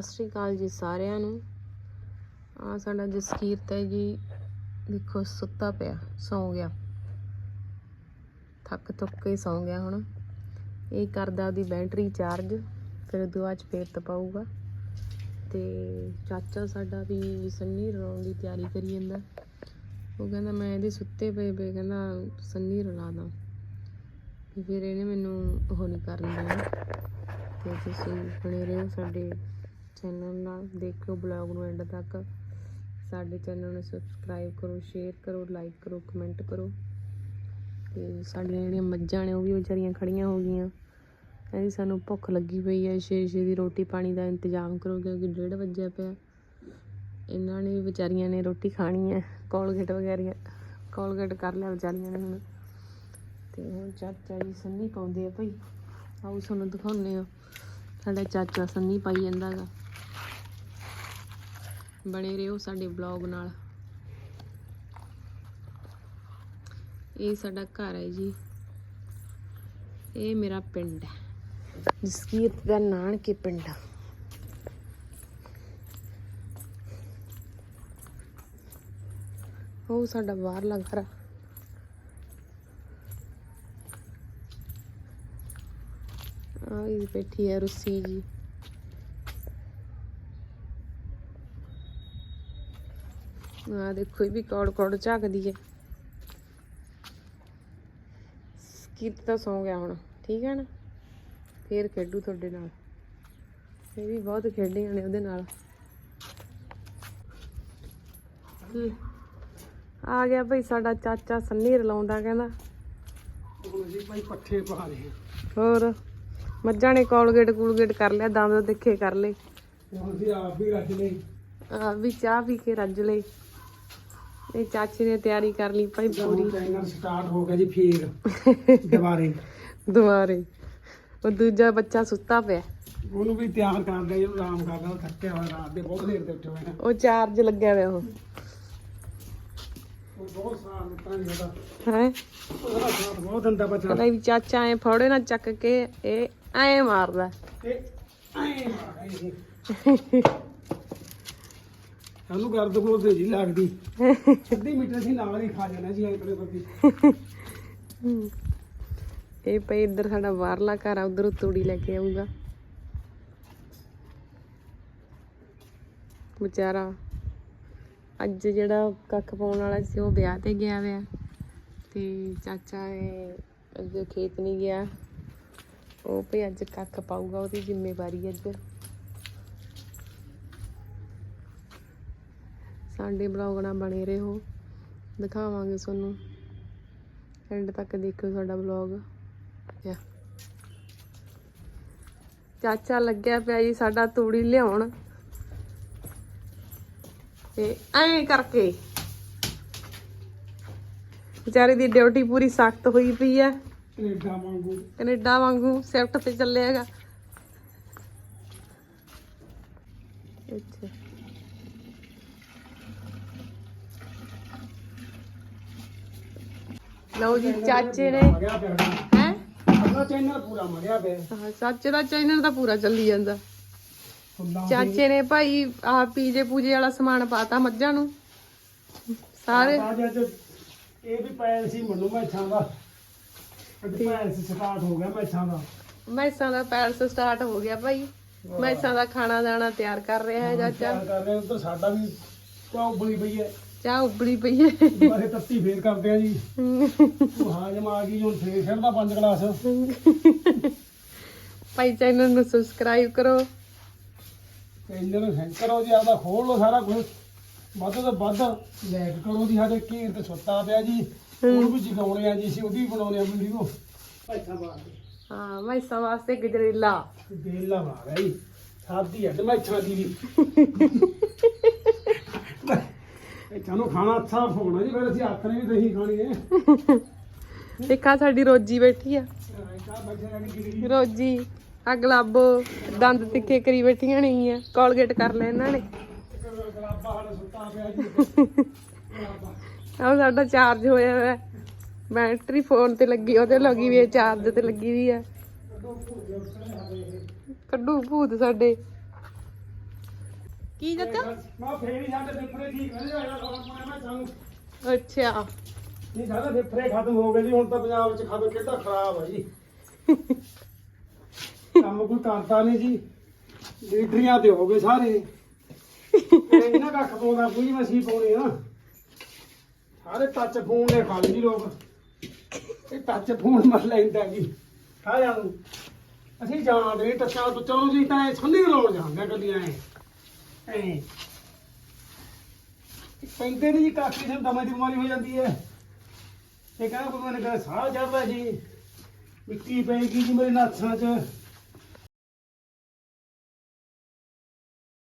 ਸਤਿ ਸ਼੍ਰੀ ਅਕਾਲ ਜੀ ਸਾਰਿਆਂ ਨੂੰ। ਆ ਸਾਡਾ ਜਸਕੀਰਤ ਹੈ ਜੀ। ਦੇਖੋ ਸੁੱਤਾ ਪਿਆ, ਸੌਂ ਗਿਆ। ਥੱਕ ਥੁੱਕ ਕੇ ਸੌਂ ਗਿਆ ਹੁਣ। ਇਹ ਕਰਦਾ ਉਹਦੀ ਬੈਟਰੀ ਚਾਰਜ, ਫਿਰ ਉਦੋਂ ਬਾਅਦ 'ਚ ਫੇਰ ਤਪਾਊਗਾ। ਤੇ ਚਾਚਾ ਸਾਡਾ ਵੀ ਸੰਨੀ ਰਲਾਉਣ ਦੀ ਤਿਆਰੀ ਕਰੀ ਜਾਂਦਾ। ਉਹ ਕਹਿੰਦਾ, ਮੈਂ ਇਹਦੇ ਸੁੱਤੇ ਪਏ ਪਏ, ਕਹਿੰਦਾ ਸੰਨੀ ਰਲਾ ਦਾਂ। ਫਿਰ ਇਹਨੇ ਮੈਨੂੰ ਉਹ ਨਹੀਂ ਕਰਨ ਦੇਣਾ। ਤੇ ਤੁਸੀਂ ਬਣੇ ਰਹੋ ਸਾਡੇ ਚੈਨਲ ਨਾਲ ਦੇਖਿਓ ਬਲੌਗ ਨੂੰ ਐਂਡ ਤੱਕ। ਸਾਡੇ ਚੈਨਲ ਨੂੰ ਸਬਸਕ੍ਰਾਈਬ ਕਰੋ ਸ਼ੇਅਰ ਕਰੋ ਲਾਈਕ ਕਰੋ ਕਮੈਂਟ ਕਰੋ। ਤੇ ਸਾਡੀਆਂ ਜਿਹੜੀਆਂ ਮੱਝਾਂ ਨੇ, ਉਹ ਵੀ ਵਿਚਾਰੀਆਂ ਖੜੀਆਂ ਹੋ ਗਈਆਂ। ਕਹਿੰਦੀ ਸਾਨੂੰ ਭੁੱਖ ਲੱਗੀ ਪਈ ਹੈ। ਛੇ ਛੇ ਦੀ ਰੋਟੀ ਪਾਣੀ ਦਾ ਇੰਤਜ਼ਾਮ ਕਰੋ, ਕਿਉਂਕਿ ਡੇਢ ਵਜੇ ਪਿਆ। ਇਹਨਾਂ ਨੇ ਵੀ ਵਿਚਾਰੀਆਂ ਨੇ ਰੋਟੀ ਖਾਣੀ ਹੈ। ਕੋਲਗੇਟ ਵਗੈਰਾ ਕੋਲਗੇਟ ਕਰ ਲਿਆ ਵਿਚਾਰੀਆਂ ਨੇ ਹੁਣ। ਤੇ ਹੁਣ ਚਾਚਾ ਜੀ ਸੰਨੀ ਪਾਉਂਦੇ ਆ ਭਾਈ। ਆਓ ਤੁਹਾਨੂੰ ਦਿਖਾਉਂਦੇ ਆ ਸਾਡਾ ਚਾਚਾ ਸੰਨੀ ਪਾਈ ਜਾਂਦਾ ਗਾ। ਬਣੇ ਰਹੋ ਸਾਡੇ ਬਲੌਗ ਨਾਲ। ਇਹ ਸਾਡਾ ਘਰ ਹੈ ਜੀ। ਇਹ ਮੇਰਾ ਪਿੰਡ ਹੈ। ਜਸਕੀਰਤ ਦਾ ਨਾਨਕੇ ਪਿੰਡ ਆ। ਉਹ ਸਾਡਾ ਬਾਹਰਲਾ ਘਰ ਆ। ਆ ਇਹ ਬੈਠੀ ਹੈ ਰੁੱਸੀ ਜੀ। ਆ ਦੇਖੋ ਇਹ ਵੀ ਕੌੜ ਕੌੜ ਝਾਕਦੀ ਹੈ। ਸਕਿਪ ਤਾਂ ਸੌ ਗਿਆ ਹੁਣ ਠੀਕ ਹੈ ਨਾ? ਫੇਰ ਖੇਡੂ ਤੁਹਾਡੇ ਨਾਲ। ਇਹ ਵੀ ਬਹੁਤ ਖੇਡੀਆਂ ਨੇ ਉਹਦੇ ਨਾਲ। ਆ ਗਿਆ ਭਈ ਸਾਡਾ ਚਾਚਾ ਸੰਨੀ ਰਲਾਉਂਦਾ ਕਹਿੰਦਾ। ਜੀ ਭਾਈ ਪੱਠੇ ਪਾ ਰਹੇ ਹੋਰ ਮੱਝਾਂ ਨੇ ਕੋਲਗੇਟ ਕੂਲਗੇਟ ਕਰ ਲਿਆ ਦੰਦ ਦੇਖੇ ਕਰ ਲਏ। ਹੁਣ ਜੀ ਆਪ ਵੀ ਰੱਜ ਲਈ ਆ ਵੀ ਚਾਹ ਪੀ ਕੇ ਰੱਜ ਲਈ ਇਹ ਚਾਚੀ ਨੇ ਤਿਆਰੀ ਕਰ ਲਈ ਭਾਈ ਪੂਰੀ ਹੁਣ ਚੈਨਲ ਸਟਾਰਟ ਹੋ ਗਿਆ ਜੀ ਫੇਰ ਦੁਬਾਰੇ ਦੁਬਾਰੇ ਉਹ ਦੂਜਾ ਬੱਚਾ ਸੁੱਤਾ ਪਿਆ ਉਹਨੂੰ ਵੀ ਤਿਆਰ ਕਰਦਾ ਜੀ ਉਹਨੂੰ ਆਰਾਮ ਕਰਦਾ ਉਹ ਥੱਕਿਆ ਹੋਇਆ ਰਾਤ ਦੇ ਬਹੁਤ ਦੇਰ ਤੇ ਉੱਠੇ ਹੋਏ ਨੇ ਉਹ ਚਾਰਜ ਲੱਗਿਆ ਹੋਇਆ ਉਹ। ਉਹ ਬਹੁਤ ਸਾਲ ਦਿੱਤਾ ਨਹੀਂ ਉਹਦਾ। ਹੈ? ਉਹਦਾ ਸਾਥ ਬਹੁਤ ਦਿੰਦਾ ਬੱਚਾ। ਕਹਿੰਦਾ ਵੀ ਚਾਚਾ ਐ ਫੋੜੇ ਨਾ ਚੱਕ ਕੇ ਇਹ ਐ ਮਾਰਦਾ। ਤੇ ਐਂ ਮਾਰੇ ਜੀ। ਸਾਨੂੰ ਗਰਦ ਕੋਲ ਤੇ ਜੀ ਲੱਗਦੀ। ਅੱਧੀ ਮੀਟਰ ਸੀ ਨਾਲ ਹੀ ਖਾ ਜਾਣਾ ਜੀ ਆਪਣੇ ਬੱਬੀ ਇਹ ਪਈ ਇੱਧਰ ਸਾਡਾ ਬਾਹਰਲਾ ਘਰ ਆ, ਉਧਰ ਤੂੜੀ ਲੈ ਕੇ ਆਊਗਾ। ਵਿਚਾਰਾ ਅੱਜ ਜਿਹੜਾ ਕੱਖ ਪਾਉਣ ਵਾਲਾ ਸੀ, ਉਹ ਵਿਆਹ ਤੇ ਗਿਆ ਵਿਆ ਤੇ ਚਾਚਾ ਇਹ ਅੱਜ ਖੇਤ ਨਹੀਂ ਗਿਆ। ਉਹ ਭਈ ਅੱਜ ਕੱਖ ਪਾਊਗਾ, ਉਹਦੀ ਜ਼ਿੰਮੇਵਾਰੀ ਅੱਜ ਸਾਡੇ ਬਲੌਗ ਨਾਲ ਬਣੇ ਰਹੋ। ਦਿਖਾਵਾਂਗੇ ਤੁਹਾਨੂੰ। ਐਂਡ ਤੱਕ ਦੇਖਿਓ ਸਾਡਾ ਵਲੌਗ ਯਾ। ਚਾਚਾ ਲੱਗਿਆ ਪਿਆ ਜੀ ਸਾਡਾ ਤੂੜੀ ਲਿਆਉਣ। ਤੇ ਐਂ ਕਰਕੇ। ਵਿਚਾਰੇ ਦੀ ਡਿਊਟੀ ਪੂਰੀ ਸਖਤ ਹੋਈ ਪਈ ਹੈ ਕੈਨੇਡਾ ਵਾਂਗੂ। ਕੈਨੇਡਾ ਵਾਂਗੂ ਸ਼ਿਫਟ ਤੇ ਚੱਲੇਗਾ ਅੱਛਾ। ਲਓ ਜੀ ਚਾਚੇ ਨੇ ਹੈ? ਅਗਲਾ ਚੈਨਲ ਪੂਰਾ ਮਰਿਆ ਪਿਆ। ਹਾਂ ਚਾਚੇ ਦਾ ਚੈਨਲ ਤਾਂ ਪੂਰਾ ਚੱਲੀ ਜਾਂਦਾ। ਚਾਚੇ ਨੇ ਭਾਈ ਆਹ ਪੀਜੇ ਪੂਜੇ ਵਾਲਾ ਸਮਾਨ ਪਾਤਾ ਮੱਝਾਂ ਨੂੰ। ਸਾਰੇ। ਇਹ ਵੀ ਪੈਲ ਸੀ ਮੈਨੂੰ ਮੈਥਾਂ ਦਾ। ਅੱਜ ਪੈਲ ਸੀ ਸਟਾਰਟ ਹੋ ਗਿਆ ਮੈਥਾਂ ਦਾ। ਮੈਸਾਂ ਦਾ ਪੈਲਸ ਸਟਾਰਟ ਹੋ ਗਿਆ ਭਾਈ। ਮੈਸਾਂ ਦਾ ਖਾਣਾ ਦਾਣਾ ਤਿਆਰ ਕਰ ਰਿਹਾ ਹੈ ਚਾਚਾ। ਤਿਆਰ ਕਰ ਰਹੇ ਉਧਰ ਸਾਡਾ ਵੀ ਉਬਲੀ ਪਈ ਹੈ। ਚਾਹ ਉਬਲੀ ਪਈ ਹੈ। ਬਾਰੇ ਤੱਤੀ ਫੇਰ ਕਰਦੇ ਆ ਜੀ। ਉਹ ਹਾਜਮ ਆ ਗਈ ਹੁਣ ਫੇਰ ਖੜਦਾ ਪੰਜ ਗਲਾਸ। ਭਾਈ ਚੈਨਲ ਨੂੰ ਸਬਸਕ੍ਰਾਈਬ ਕਰੋ। ਤੇ ਇਹਨਾਂ ਨੂੰ ਸੈਂਡ ਕਰੋ ਜੀ ਆਪਦਾ ਖੋਲ ਲਓ ਸਾਰਾ ਕੁਝ ਵੱਧ ਤੋਂ ਵੱਧ ਲਾਈਕ ਕਰੋ ਜੀ ਸਾਡੇ ਘੇਰ ਤੇ ਸੁੱਤਾ ਪਿਆ ਜੀ। ਉਹਨੂੰ ਵੀ ਜਗਾਉਣੇ ਆ ਜੀ ਅਸੀਂ ਉਹਦੀ ਬਣਾਉਣੇ ਆ ਵੀਡੀਓ ਪੈਸਾ ਹਾਂ ਮੈਸਾਂ ਵਾਸਤੇ ਗਜਰੇਲਾ। ਬੇਲਾ ਮਾਰ ਆਈ। ਸਾਦੀ ਅੱਜ ਮੈਂ ਇੱਛਾ ਦੀ ਤੁਹਾਨੂੰ ਖਾਣਾ ਅੱਛਾ ਹੋਣਾ ਜੀ ਫਿਰ ਅਸੀਂ ਹੱਥ ਨੇ ਵੀ ਦਹੀਂ ਖਾਣੀ ਹੈ ਦੇਖਾ ਸਾਡੀ ਰੋਜੀ ਬੈਠੀ ਆ। ਇੱਕਾ ਗਿਰੀ ਰੋਜੀ ਆ ਗਲਾਬੋ ਦੰਦ ਤਿੱਖੇ ਕਰੀ ਬੈਠੀਆਂ ਨਹੀਂ ਆ ਕੋਲਗੇਟ ਕਰ ਲੈ ਇਹਨਾਂ ਨੇ। ਗਲਾਬਾ ਸਾਡਾ ਸੁੱਤਾ ਪਿਆ ਜੀ ਗਲਾਬਾ ਆਹ ਸਾਡਾ ਚਾਰਜ ਹੋਇਆ ਹੋਇਆ। ਬੈਟਰੀ ਫੋਨ ਤੇ ਲੱਗੀ ਉਹਦੇ ਲੱਗੀ ਵੀ ਚਾਰਜ ਤੇ ਲੱਗੀ ਵੀ ਹੈ ਕੱਢੂ ਭੂਤ ਸਾਡੇ। ਕੀ ਚਾਚਾ ਮੈਂ ਫੇਰ ਹੀ ਸਾਡੇ ਫੇਫੜੇ ਠੀਕ ਆ ਮੈਂ ਮੈਂ ਸਾਨੂੰ ਅੱਛਾ। ਨਹੀਂ ਸਾਡੇ ਫੇਫੜੇ ਖਤਮ ਹੋ ਗਏ ਜੀ ਹੁਣ ਤਾਂ ਪੰਜਾਬ ਚ ਖਤਮ ਕਿੱਦਾਂ ਖਰਾਬ ਆ ਜੀ। ਕੰਮ ਕੋਈ ਕਰਦਾ ਨਹੀਂ ਜੀ। ਲੀਡਰੀਆਂ ਤੇ ਹੋ ਗਏ ਸਾਰੇ। ਇਹਨਾਂ ਕੱਖ ਪਾਉਂਦਾ ਕੋਈ ਮਸੀਂ ਪਾਉਣੀ ਆ। ਸਾਰੇ ਟੱਚ ਫੋਨ ਦੇ ਖਾ ਲਈ ਜੀ ਲੋਕ। ਇਹ ਟੱਚ ਫੋਨ ਮਰ ਲੈਂਦਾ ਜੀ ਸਾਰਿਆਂ ਨੂੰ। ਅਸੀਂ ਜਾਣਦੇ ਟੱਚਾਂ ਤੋਂ। ਚਲੋ ਜੀ ਤਾਂ ਇਹ ਸੰਨੀ ਲਾਉਣ ਜਾਂਦੇ ਕਦੀਆਂ ਐ ਐ। ਪੈਂਦੇ ਨਹੀਂ ਜੀ ਕਾਫੀ ਦਿਨ ਦਮੇ ਦੀ ਬਿਮਾਰੀ ਹੋ ਜਾਂਦੀ ਹੈ। ਇਹ ਕਹਿੰਦਾ ਕੋਈ ਮੈਨੂੰ ਕਹਿੰਦਾ ਸਾਹ ਚੜਦਾ ਜੀ। ਮਿੱਟੀ ਪਏਗੀ ਜੀ ਮੇਰੇ ਨਾਥਾਂ 'ਚ।